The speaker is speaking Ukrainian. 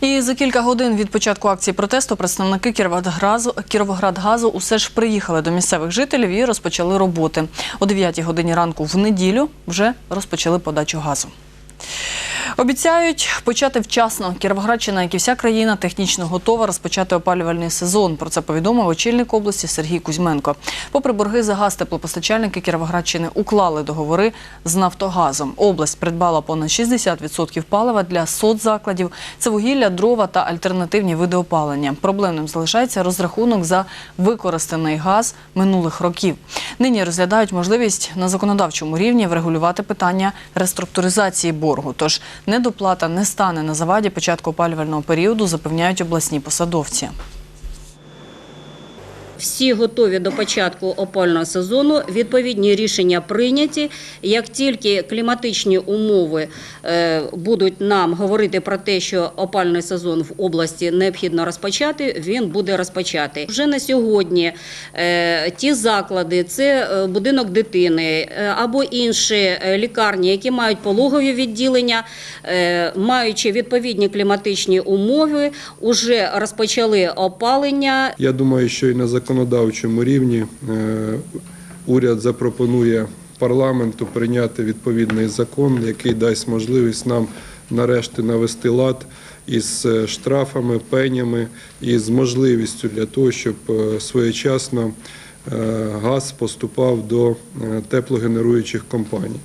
І за кілька годин від початку акції протесту представники Кіровоградгазу, Кіровоградгазу усе ж приїхали до місцевих жителів і розпочали роботи. О 9 годині ранку в неділю вже розпочали подачу газу. Обіцяють почати вчасно. Кіровоградщина, як і вся країна, технічно готова розпочати опалювальний сезон. Про це повідомив очільник області Сергій Кузьменко. Попри борги за газ, теплопостачальники Кіровоградщини уклали договори з Нафтогазом. Область придбала понад 60% палива для соцзакладів. Це вугілля, дрова та альтернативні види опалення. Проблемним залишається розрахунок за використаний газ минулих років. Нині розглядають можливість на законодавчому рівні врегулювати питання реструктуризації боргу. Тож недоплата не стане на заваді початку опалювального періоду, запевняють обласні посадовці. Всі готові до початку опального сезону. Відповідні рішення прийняті. Як тільки кліматичні умови е, будуть нам говорити про те, що опальний сезон в області необхідно розпочати, він буде розпочатий. Вже на сьогодні е, ті заклади, це е, будинок дитини або інші лікарні, які мають пологові відділення, маючи відповідні кліматичні умови, вже розпочали опалення. Я думаю, що і на законодавчому рівні е, уряд запропонує парламенту прийняти відповідний закон, який дасть можливість нам нарешті навести лад із е, штрафами, пенями і з можливістю для того, щоб е, своєчасно газ поступав до теплогенеруючих компаній.